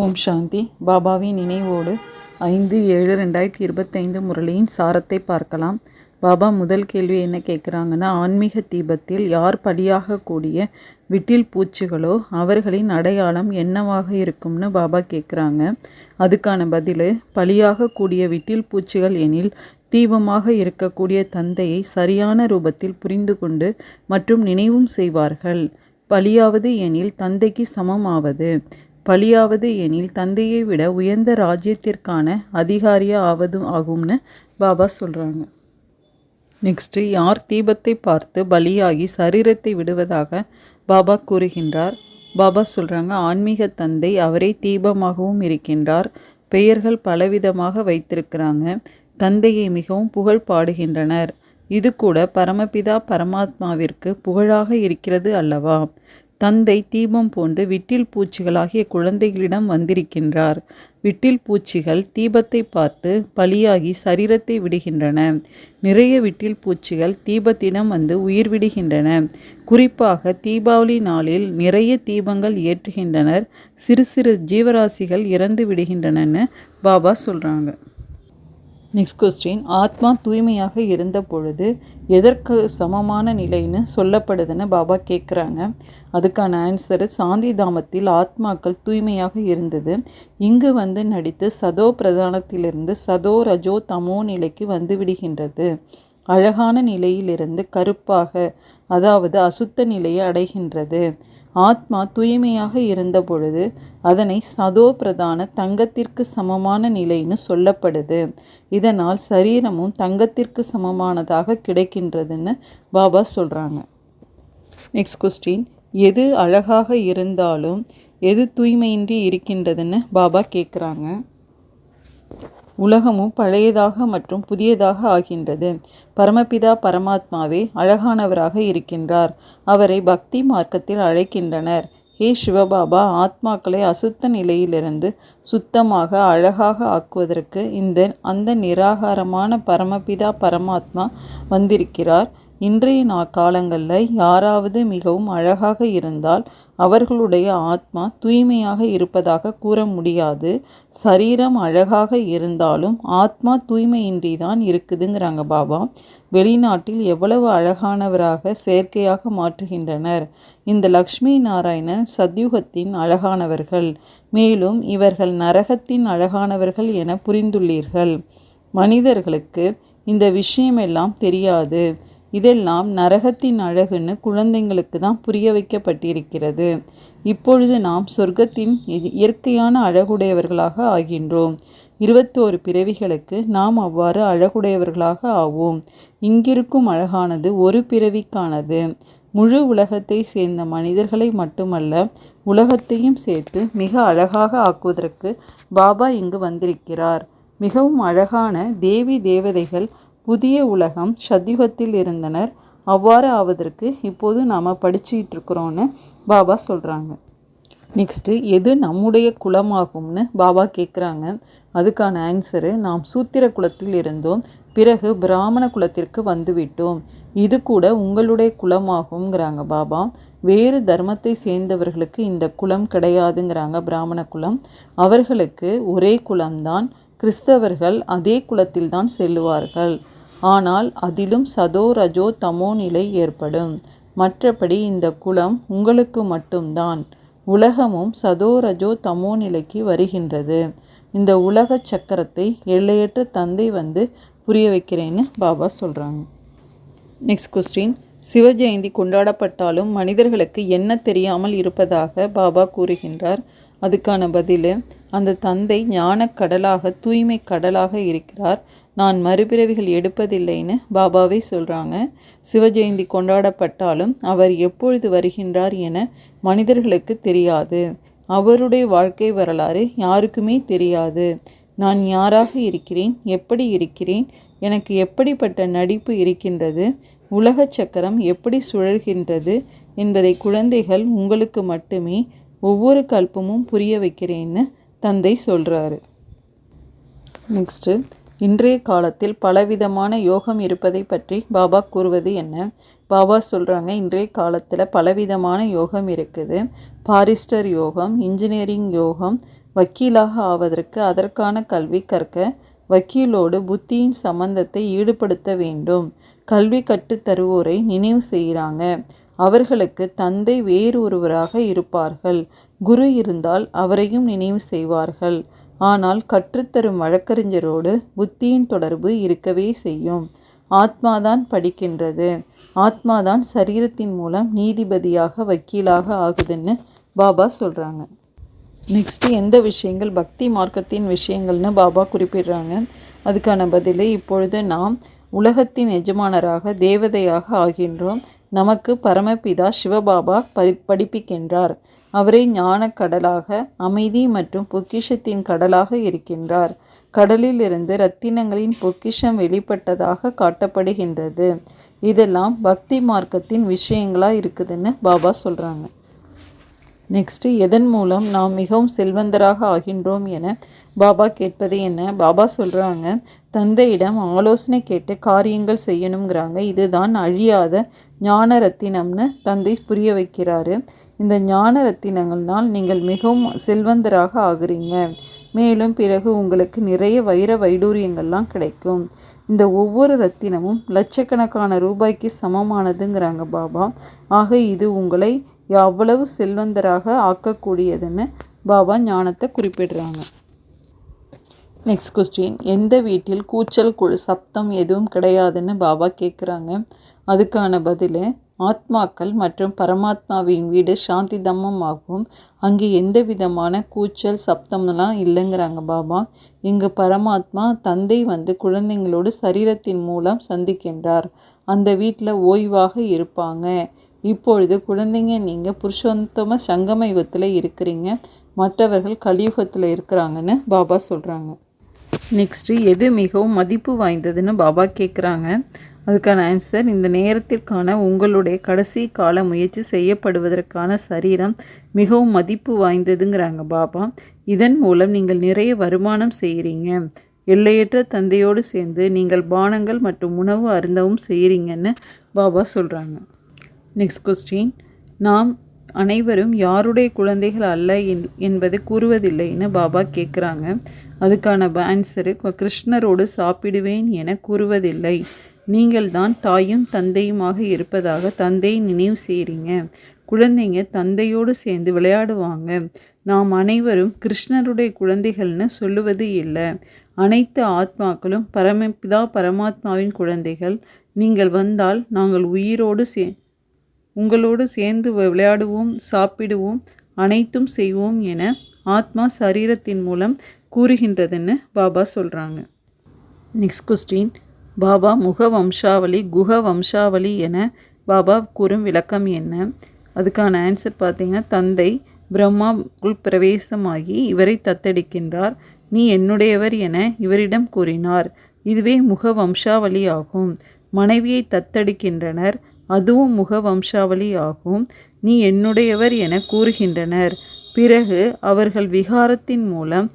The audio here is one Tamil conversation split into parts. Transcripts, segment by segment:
ஓம் சாந்தி. பாபாவின் நினைவோடு ஐந்து ஏழு ரெண்டாயிரத்தி இருபத்தைந்து முரளியின் சாரத்தை பார்க்கலாம். பாபா முதல் கேள்வி என்ன கேட்குறாங்கன்னா ஆன்மீக தீபத்தில் யார் பலியாகக்கூடிய விட்டில் பூச்சிகளோ அவர்களின் அடையாளம் என்னவாக இருக்கும்னு பாபா கேட்குறாங்க. அதுக்கான பதில் பலியாகக்கூடிய விட்டில் பூச்சிகள் எனில் தீபமாக இருக்கக்கூடிய தந்தையை சரியான ரூபத்தில் புரிந்து கொண்டு மற்றும் நினைவும் செய்வார்கள். பலியாவது எனில் தந்தைக்கு சமமாவது. பலியாவது எனில் தந்தையை விட உயர்ந்த ராஜ்யத்திற்கான அதிகாரியா ஆவதும் ஆகும்னு பாபா சொல்கிறாங்க நெக்ஸ்ட்டு யார் தீபத்தை பார்த்து பலியாகி சரீரத்தை விடுவதாக பாபா கூறுகின்றார்? பாபா சொல்கிறாங்க ஆன்மீக தந்தை அவரே தீபமாகவும் இருக்கின்றார். பெயர்கள் பலவிதமாக வைத்திருக்கிறாங்க. தந்தையை மிகவும் புகழ் பாடுகின்றனர். இது கூட பரமபிதா பரமாத்மாவிற்கு புகழாக இருக்கிறது அல்லவா? தந்தை தீபம் போன்று விட்டில் பூச்சிகளாகிய குழந்தைகளிடம் வந்திருக்கின்றார். விட்டில் பூச்சிகள் தீபத்தை பார்த்து பலியாகி சரீரத்தை விடுகின்றன. நிறைய விட்டில் பூச்சிகள் தீபத்திடம் வந்து உயிர் விடுகின்றன. குறிப்பாக தீபாவளி நாளில் நிறைய தீபங்கள் ஏற்றுகின்றனர். சிறு சிறு ஜீவராசிகள் இறந்து விடுகின்றனன்னு பாபா சொல்கிறாங்க நெக்ஸ்ட் கொஸ்டின் ஆத்மா தூய்மையாக இருந்த பொழுது எதற்கு சமமான நிலைன்னு சொல்லப்படுதுன்னு பாபா கேட்குறாங்க அதுக்கான ஆன்சர் சாந்தி தாமத்தில் ஆத்மாக்கள் தூய்மையாக இருந்தது. இங்கு வந்து நடித்து சதோ பிரதானத்திலிருந்து சதோ ரஜோ தமோ நிலைக்கு வந்து விடுகின்றது. அழகான நிலையிலிருந்து கருப்பாக அதாவது அசுத்த நிலையை அடைகின்றது. ஆத்மா தூய்மையாக இருந்த பொழுது அதனை சதோ பிரதான தங்கத்திற்கு சமமான நிலைன்னு சொல்லப்படுது. இதனால் சரீரமும் தங்கத்திற்கு சமமானதாக கிடைக்கின்றதுன்னு பாபா சொல்கிறாங்க நெக்ஸ்ட் கொஸ்டின் எது அழகாக இருந்தாலும் எது தூய்மையின்றி இருக்கின்றதுன்னு பாபா கேட்குறாங்க உலகமும் பழையதாக மற்றும் புதியதாக ஆகின்றது. பரமபிதா பரமாத்மாவே அழகானவராக இருக்கின்றார். அவரை பக்தி மார்க்கத்தில் அழைக்கின்றனர். ஹே சிவபாபா ஆத்மாக்களை அசுத்த நிலையிலிருந்து சுத்தமாக அழகாக ஆக்குவதற்கு இந்த அந்த நிராகாரமான பரமபிதா பரமாத்மா வந்திருக்கிறார். இன்றைய நா காலங்களில் யாராவது மிகவும் அழகாக இருந்தால் அவர்களுடைய ஆத்மா தூய்மையாக இருப்பதாக கூற முடியாது. சரீரம் அழகாக இருந்தாலும் ஆத்மா தூய்மையின்றி தான் இருக்குதுங்கிறாங்க பாபா. வெளிநாட்டில் எவ்வளவு அழகானவராக செயற்கையாக மாற்றுகின்றனர். இந்த லக்ஷ்மி நாராயணன் சத்யுகத்தின் அழகானவர்கள். மேலும் இவர்கள் நரகத்தின் அழகானவர்கள் என புரிந்துள்ளீர்கள். மனிதர்களுக்கு இந்த விஷயமெல்லாம் தெரியாது. இதெல்லாம் நரகத்தின் அழகுன்னு குழந்தைங்களுக்கு தான் புரிய வைக்கப்பட்டிருக்கிறது. இப்பொழுது நாம் சொர்க்கத்தின் இயற்கையான அழகுடையவர்களாக ஆகின்றோம். இருபத்தோரு பிறவிகளுக்கு நாம் அவ்வாறு அழகுடையவர்களாக ஆவோம். இங்கிருக்கும் அழகானது ஒரு பிறவிக்கானது. முழு உலகத்தை சேர்ந்த மனிதர்களை மட்டுமல்ல உலகத்தையும் சேர்த்து மிக அழகாக ஆக்குவதற்கு பாபா இங்கு வந்திருக்கிறார். மிகவும் அழகான தேவி தேவதைகள் புதிய உலகம் சத்யுகத்தில் இருந்தனர். அவ்வாறு ஆவதற்கு இப்போது நாம் படிச்சுக்கிட்டு இருக்கிறோன்னு பாபா சொல்கிறாங்க நெக்ஸ்ட்டு எது நம்முடைய குலமாகும்னு பாபா கேட்குறாங்க அதுக்கான ஆன்சரு நாம் சூத்திர குலத்தில் இருந்தோம். பிறகு பிராமண குலத்திற்கு வந்துவிட்டோம். இது கூட உங்களுடைய குலமாகுங்கிறாங்க பாபா. வேறு தர்மத்தை சேர்ந்தவர்களுக்கு இந்த குலம் கிடையாதுங்கிறாங்க பிராமண குலம். அவர்களுக்கு ஒரே குலம்தான். கிறிஸ்தவர்கள் அதே குலத்தில்தான் செல்லுவார்கள். ஆனால் அதிலும் சதோ ரஜோ தமோ நிலை ஏற்படும். மற்றபடி இந்த குலம் உங்களுக்கு மட்டும்தான். உலகமும் சதோ ரஜோ தமோ நிலைக்கு வருகின்றது. இந்த உலக சக்கரத்தை எல்லையற்ற தந்தை வந்து புரிய வைக்கிறேன்னு பாபா சொல்கிறாங்க நெக்ஸ்ட் கொஸ்டின் சிவஜெயந்தி கொண்டாடப்பட்டாலும் மனிதர்களுக்கு என்ன தெரியாமல் இருப்பதாக பாபா கூறுகின்றார். அதுக்கான பதில் அந்த தந்தை ஞான கடலாக தூய்மை கடலாக இருக்கிறார். நான் மறுபிறவிகள் எடுப்பதில்லைன்னு பாபாவே சொல்கிறாங்க சிவஜெயந்தி கொண்டாடப்பட்டாலும் அவர் எப்பொழுது வருகின்றார் என மனிதர்களுக்கு தெரியாது. அவருடைய வாழ்க்கை வரலாறு யாருக்குமே தெரியாது. நான் யாராக இருக்கிறேன்? எப்படி இருக்கிறேன்? எனக்கு எப்படிப்பட்ட நடிப்பு இருக்கின்றது? உலக சக்கரம் எப்படி சுழல்கின்றது? என்பதை குழந்தைகள் உங்களுக்கு மட்டுமே ஒவ்வொரு கல்பமும் புரிய வைக்கிறேன்னு தந்தை சொல்கிறாரு நெக்ஸ்ட்டு இன்றைய காலத்தில் பலவிதமான யோகம் இருப்பதை பற்றி பாபா கூறுவது என்ன? பாபா சொல்கிறாங்க இன்றைய காலத்தில் பலவிதமான யோகம் இருக்குது. பாரிஸ்டர் யோகம் இன்ஜினியரிங் யோகம் வக்கீலாக ஆவதற்கு அதற்கான கல்வி கற்க வக்கீலோடு புத்தியின் சம்பந்தத்தை ஈடுபடுத்த வேண்டும். கல்வி கற்றுத் தருவோரை நினைவு செய்கிறாங்க. அவர்களுக்கு தந்தை வேறு ஒருவராக இருப்பார்கள். குரு இருந்தால் அவரையும் நினைவு செய்வார்கள். ஆனால் கற்றுத்தரும் வழக்கறிஞரோடு புத்தியின் தொடர்பு இருக்கவே செய்யும். ஆத்மாதான் படிக்கின்றது. ஆத்மாதான் சரீரத்தின் மூலம் நீதிபதியாக வக்கீலாக ஆகுதுன்னு பாபா சொல்கிறாங்க நெக்ஸ்ட்டு எந்த விஷயங்கள் பக்தி மார்க்கத்தின் விஷயங்கள்னு பாபா குறிப்பிடுறாங்க. அதுக்கான பதிலை இப்பொழுது நாம் உலகத்தின் எஜமானராக தேவதையாக ஆகின்றோம். நமக்கு பரமபிதா சிவபாபா படி படிப்பிக்கின்றார். அவரே ஞான கடலாக அமைதி மற்றும் பொக்கிஷத்தின் கடலாக இருக்கின்றார். கடலில் இருந்து ரத்தினங்களின் பொக்கிஷம் வெளிப்பட்டதாக காட்டப்படுகின்றது. இதெல்லாம் பக்தி மார்க்கத்தின் விஷயங்களா இருக்குதுன்னு பாபா சொல்கிறாங்க நெக்ஸ்ட்டு எதன் மூலம் நாம் மிகவும் செல்வந்தராக ஆகின்றோம் என பாபா கேட்பது என்ன? பாபா சொல்கிறாங்க தந்தையிடம் ஆலோசனை கேட்டு காரியங்கள் செய்யணுங்கிறாங்க இதுதான் அழியாத ஞான ரத்தினம்னு தந்தை புரிய வைக்கிறாரு. இந்த ஞான ரத்தினங்கள்னால் நீங்கள் மிகவும் செல்வந்தராக ஆகுறீங்க. மேலும் பிறகு உங்களுக்கு நிறைய வைர வைடூரியங்கள்லாம் கிடைக்கும். இந்த ஒவ்வொரு ரத்தினமும் லட்சக்கணக்கான ரூபாய்க்கு சமமானதுங்கிறாங்க பாபா. ஆக இது உங்களை எவ்வளவு செல்வந்தராக ஆக்கக்கூடியதுன்னு பாபா ஞானத்தை குறிப்பிடுறாங்க. நெக்ஸ்ட் கொஸ்டின் எந்த வீட்டில் கூச்சல் குழு சப்தம் எதுவும் கிடையாதுன்னு பாபா கேட்குறாங்க அதுக்கான பதில் ஆத்மாக்கள் மற்றும் பரமாத்மாவின் வீடு சாந்தி தம்மம் அங்கே எந்த விதமான கூச்சல் சப்தம்லாம் இல்லைங்கிறாங்க பாபா. இங்கு பரமாத்மா தந்தை வந்து குழந்தைங்களோடு சரீரத்தின் மூலம் சந்திக்கின்றார். அந்த வீட்டில் ஓய்வாக இருப்பாங்க. இப்பொழுது குழந்தைங்க நீங்கள் புருஷோத்தம சங்கம யுகத்தில் இருக்கிறீங்க. மற்றவர்கள் கலியுகத்தில் இருக்கிறாங்கன்னு பாபா சொல்கிறாங்க நெக்ஸ்ட்டு எது மிகவும் மதிப்பு வாய்ந்ததுன்னு பாபா கேட்குறாங்க அதுக்கான ஆன்சர் இந்த நேரத்திற்கான உங்களுடைய கடைசி கால முயற்சி செய்யப்படுவதற்கான சரீரம் மிகவும் மதிப்பு வாய்ந்ததுங்கிறாங்க பாபா. இதன் மூலம் நீங்கள் நிறைய வருமானம் செய்கிறீங்க எல்லையற்ற தந்தையோடு சேர்ந்து நீங்கள் பானங்கள் மற்றும் உணவு அருந்தவும் செய்கிறீங்கன்னு பாபா சொல்கிறாங்க நெக்ஸ்ட் கொஸ்டின் நாம் அனைவரும் யாருடைய குழந்தைகள் அல்ல என்பது கூறுவதில்லைன்னு பாபா கேட்குறாங்க. அதுக்கான ஆன்சரு கிருஷ்ணரோடு சாப்பிடுவேன் என கூறுவதில்லை. நீங்கள் தான் தாயும் தந்தையுமாக இருப்பதாக தந்தையை நினைவு செய்கிறீங்க குழந்தைங்க தந்தையோடு சேர்ந்து விளையாடுவாங்க. நாம் அனைவரும் கிருஷ்ணருடைய குழந்தைகள்னு சொல்லுவது இல்லை. அனைத்து ஆத்மாக்களும் பரமபிதா பரமாத்மாவின் குழந்தைகள். நீங்கள் வந்தால் நாங்கள் உயிரோடு சே உங்களோடு சேர்ந்து விளையாடுவோம் சாப்பிடுவோம் அனைத்தும் செய்வோம் என ஆத்மா சரீரத்தின் மூலம் கூறுகின்றதுன்னு பாபா சொல்கிறாங்க நெக்ஸ்ட் கொஸ்டின் பாபா முக வம்சாவளி குக வம்சாவளி என பாபா கூறும் விளக்கம் என்ன? அதுக்கான ஆன்சர் பார்த்தீங்கன்னா தந்தை பிரம்மாவுக்குள் பிரவேசமாகி இவரை தத்தெடுக்கின்றார். நீ என்னுடையவர் என இவரிடம் கூறினார். இதுவே முக வம்சாவளி ஆகும். மனைவியை தத்தெடுக்கின்றனர். அதுவும் முக வம்சாவளி ஆகும். நீ என்னுடையவர் என கூறுகின்றனர். பிறகு அவர்கள் விகாரத்தின் மூலம்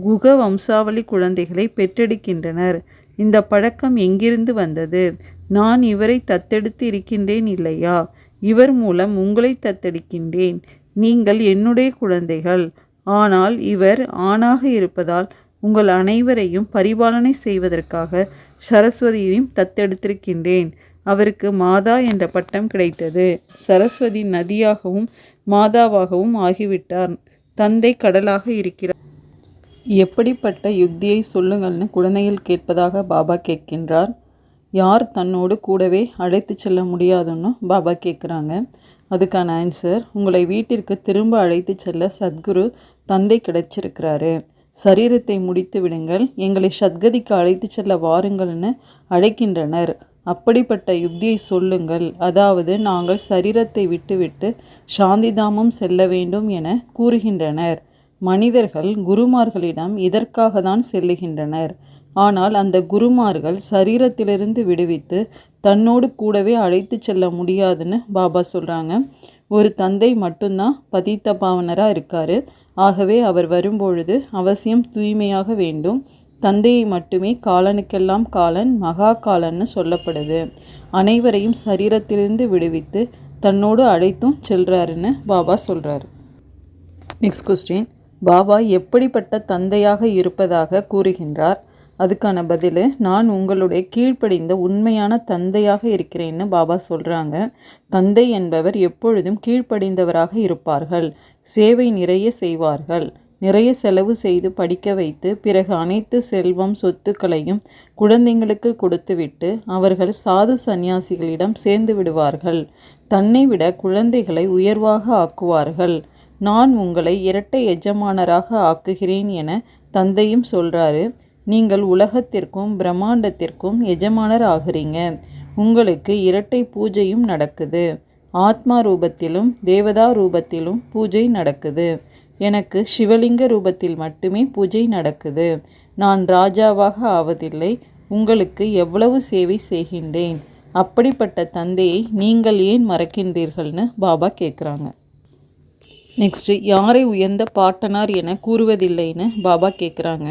குக வம்சாவளி குழந்தைகளை பெற்றெடுக்கின்றனர். இந்த பழக்கம் எங்கிருந்து வந்தது? நான் இவரை தத்தெடுத்து இருக்கின்றேன் இல்லையா? இவர் மூலம் உங்களை தத்தெடுக்கின்றேன். நீங்கள் என்னுடைய குழந்தைகள். ஆனால் இவர் ஆணாக இருப்பதால் உங்கள் அனைவரையும் பரிபாலனை செய்வதற்காக சரஸ்வதியையும் தத்தெடுத்திருக்கின்றேன். அவருக்கு மாதா என்ற பட்டம் கிடைத்தது. சரஸ்வதி நதியாகவும் மாதாவாகவும் ஆகிவிட்டார். தந்தை கடலாக இருக்கிறார். எப்படிப்பட்ட யுக்தியை சொல்லுங்கள்னு குழந்தைகள் கேட்பதாக பாபா கேட்கின்றார். யார் தன்னோடு கூடவே அழைத்து செல்ல முடியாதுன்னு பாபா கேட்குறாங்க. அதுக்கான ஆன்சர் உங்களை வீட்டிற்கு திரும்ப அழைத்து செல்ல சத்குரு தந்தை கிடைச்சிருக்கிறாரு. சரீரத்தை முடித்து விடுங்கள். எங்களை சத்கதிக்கு அழைத்து செல்ல வாருங்கள்னு அழைக்கின்றனர். அப்படிப்பட்ட யுக்தியை சொல்லுங்கள். அதாவது நாங்கள் சரீரத்தை விட்டுவிட்டு சாந்திதாமம் செல்ல வேண்டும் என கூறுகின்றனர். மனிதர்கள் குருமார்களிடம் இதற்காக தான் செல்லுகின்றனர். ஆனால் அந்த குருமார்கள் சரீரத்திலிருந்து விடுவித்து தன்னோடு கூடவே அழைத்து செல்ல முடியாதுன்னு பாபா சொல்கிறாங்க ஒரு தந்தை மட்டும்தான் பதித்த பாவனராக இருக்கார். ஆகவே அவர் வரும்பொழுது அவசியம் தூய்மையாக வேண்டும். தந்தையை மட்டுமே காலனுக்கெல்லாம் காலன் மகா காலன்னு சொல்லப்படுது. அனைவரையும் சரீரத்திலிருந்து விடுவித்து தன்னோடு அழைத்தும் செல்றாருன்னு பாபா சொல்கிறாரு நெக்ஸ்ட் கொஸ்டின் பாபா எப்படிப்பட்ட தந்தையாக இருப்பதாக கூறுகின்றார். அதுக்கான பதில் நான் உங்களுடைய கீழ்ப்படிந்த உண்மையான தந்தையாக இருக்கிறேன்னு பாபா சொல்கிறாங்க தந்தை என்பவர் எப்பொழுதும் கீழ்ப்படிந்தவராக இருப்பார்கள். சேவை நிறைய செய்வார்கள். நிறைய செலவு செய்து படிக்க வைத்து பிறகு அனைத்து செல்வம் சொத்துக்களையும் குழந்தைங்களுக்கு கொடுத்துவிட்டு அவர்கள் சாது சந்நியாசிகளிடம் சேர்ந்து விடுவார்கள். தன்னை விட குழந்தைகளை உயர்வாக ஆக்குவார்கள். நான் உங்களை இரட்டை எஜமானராக ஆக்குகிறேன் என தந்தையும் சொல்கிறாரு நீங்கள் உலகத்திற்கும் பிரம்மாண்டத்திற்கும் எஜமானர் ஆகிறீங்க. உங்களுக்கு இரட்டை பூஜையும் நடக்குது. ஆத்மா ரூபத்திலும் தேவதா ரூபத்திலும் பூஜை நடக்குது. எனக்கு சிவலிங்க ரூபத்தில் மட்டுமே பூஜை நடக்குது. நான் ராஜாவாக ஆவதில்லை. உங்களுக்கு எவ்வளவு சேவை செய்கின்றேன்? அப்படிப்பட்ட தந்தையை நீங்கள் ஏன் மறக்கின்றீர்கள்னு பாபா கேட்குறாங்க நெக்ஸ்ட்டு யாரை உயர்ந்த பாட்டனார் என கூறுவதில்லைன்னு பாபா கேட்குறாங்க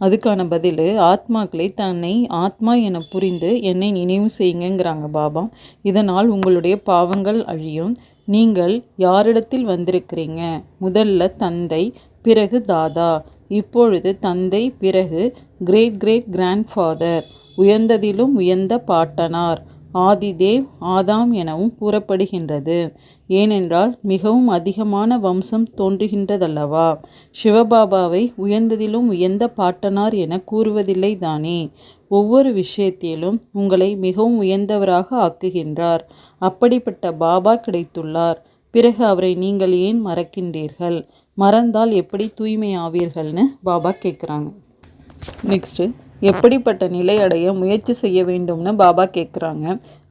அதுக்கான பதில் ஆத்மாக்களை தன்னை ஆத்மா என புரிந்து என்னை நினைவு செய்யுங்கிறாங்க பாபா. இதனால் உங்களுடைய பாவங்கள் அழியும். நீங்கள் யாரிடத்தில் வந்திருக்கிறீங்க? முதல்ல தந்தை பிறகு தாதா. இப்பொழுது தந்தை பிறகு கிரேட் கிரேட் கிராண்ட்ஃபாதர் உயர்ந்ததிலும் உயர்ந்த பாட்டனார். ஆதிதேவ் ஆதாம் எனவும் கூறப்படுகின்றது. ஏனென்றால் மிகவும் அதிகமான வம்சம் தோன்றுகின்றதல்லவா? சிவபாபாவை உயர்ந்ததிலும் உயர்ந்த பாட்டனார் என கூறுவதில்லை தானே ஒவ்வொரு விஷயத்திலும் உங்களை மிகவும் உயர்ந்தவராக ஆக்குகின்றார். அப்படிப்பட்ட பாபா கிடைத்துள்ளார். பிறகு அவரை நீங்கள் ஏன் மறக்கின்றீர்கள்? மறந்தால் எப்படி தூய்மை ஆவீர்கள்னு பாபா கேட்குறாங்க நெக்ஸ்ட்டு எப்படிப்பட்ட நிலை அடைய முயற்சி செய்ய வேண்டும்னு பாபா கேட்குறாங்க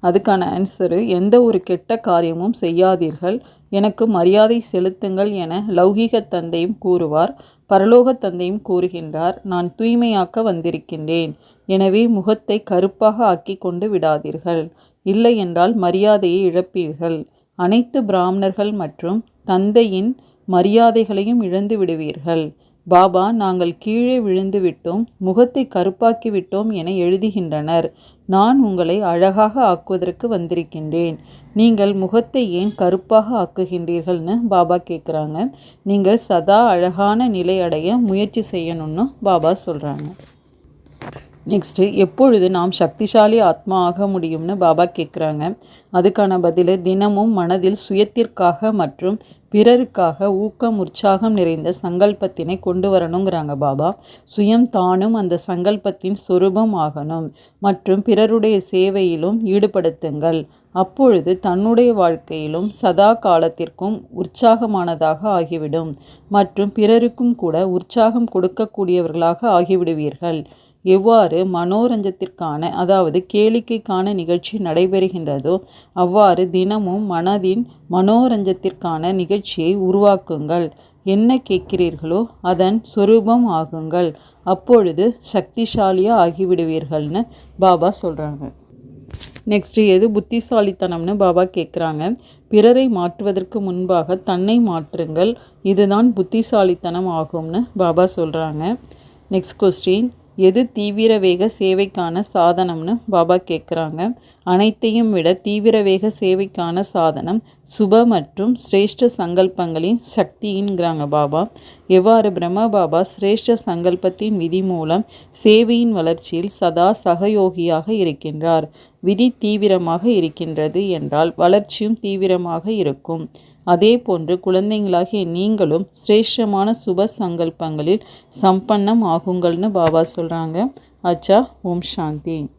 அதுக்கான ஆன்சரு எந்த ஒரு கெட்ட காரியமும் செய்யாதீர்கள். எனக்கு மரியாதை செலுத்துங்கள் என லௌகீக தந்தையும் கூறுவார். பரலோக தந்தையும் கூறுகின்றார் நான் தூய்மையாக்க வந்திருக்கின்றேன். எனவே முகத்தை கருப்பாக ஆக்கி கொண்டு விடாதீர்கள். இல்லை என்றால் மரியாதையை இழப்பீர்கள். அனைத்து பிராமணர்கள் மற்றும் தந்தையின் மரியாதைகளையும் இழந்து விடுவீர்கள். பாபா நாங்கள் கீழே விழுந்து விட்டோம் முகத்தை கருப்பாக்கி விட்டோம் என எழுதுகின்றனர். நான் உங்களை அழகாக ஆக்குவதற்கு வந்திருக்கின்றேன். நீங்கள் முகத்தை ஏன் கருப்பாக ஆக்குகின்றீர்கள்னு பாபா கேட்குறாங்க நீங்கள் சதா அழகான நிலை அடைய முயற்சி செய்யணும்னு பாபா சொல்கிறாங்க நெக்ஸ்ட்டு எப்பொழுது நாம் சக்திசாலி ஆத்மா ஆக முடியும்னு பாபா கேட்குறாங்க அதுக்கான பதில் தினமும் மனதில் சுயத்திற்காக மற்றும் பிறருக்காக ஊக்கம் உற்சாகம் நிறைந்த சங்கல்பத்தினை கொண்டு வரணுங்கிறாங்க பாபா. சுயம் தானும் அந்த சங்கல்பத்தின் சொரூபம் ஆகணும். மற்றும் பிறருடைய சேவையிலும் ஈடுபடுத்துங்கள். அப்பொழுது தன்னுடைய வாழ்க்கையிலும் சதா காலத்திற்கும் உற்சாகமானதாக ஆகிவிடும். மற்றும் பிறருக்கும் கூட உற்சாகம் கொடுக்கக்கூடியவர்களாக ஆகிவிடுவீர்கள். எவ்வாறு மனோரஞ்சத்திற்கான அதாவது கேளிக்கைக்கான நிகழ்ச்சி நடைபெறுகின்றதோ அவ்வாறு தினமும் மனதின் மனோரஞ்சத்திற்கான நிகழ்ச்சியை உருவாக்குங்கள். என்ன கேட்கிறீர்களோ அதன் சொரூபம் ஆகுங்கள். அப்பொழுது சக்திசாலியாக ஆகிவிடுவீர்கள்னு பாபா சொல்கிறாங்க நெக்ஸ்ட்டு எது புத்திசாலித்தனம்னு பாபா கேட்குறாங்க பிறரை மாற்றுவதற்கு முன்பாக தன்னை மாற்றுங்கள். இதுதான் புத்திசாலித்தனம் ஆகும்னு பாபா சொல்கிறாங்க நெக்ஸ்ட் கொஸ்டின் எது தீவிர வேக சேவைக்கான சாதனம்னு பாபா கேட்குறாங்க அனைத்தையும் விட தீவிர வேக சேவைக்கான சாதனம் சுப மற்றும் சிரேஷ்ட சங்கல்பங்களின் சக்திங்கிறாங்க பாபா. எவ்வாறு பிரம்ம பாபா சிரேஷ்ட சங்கல்பத்தின் விதி மூலம் சேவையின் வளர்ச்சியில் சதா சகயோகியாக இருக்கின்றார். விதி தீவிரமாக இருக்கின்றது என்றால் வளர்ச்சியும் தீவிரமாக இருக்கும். அதே போன்று குழந்தைங்களாகிய நீங்களும் சிரேஷ்டமான சுப சங்கல்பங்களில் சம்பன்னம் ஆகுங்கள்னு பாபா சொல்கிறாங்க அச்சா ஓம் சாந்தி.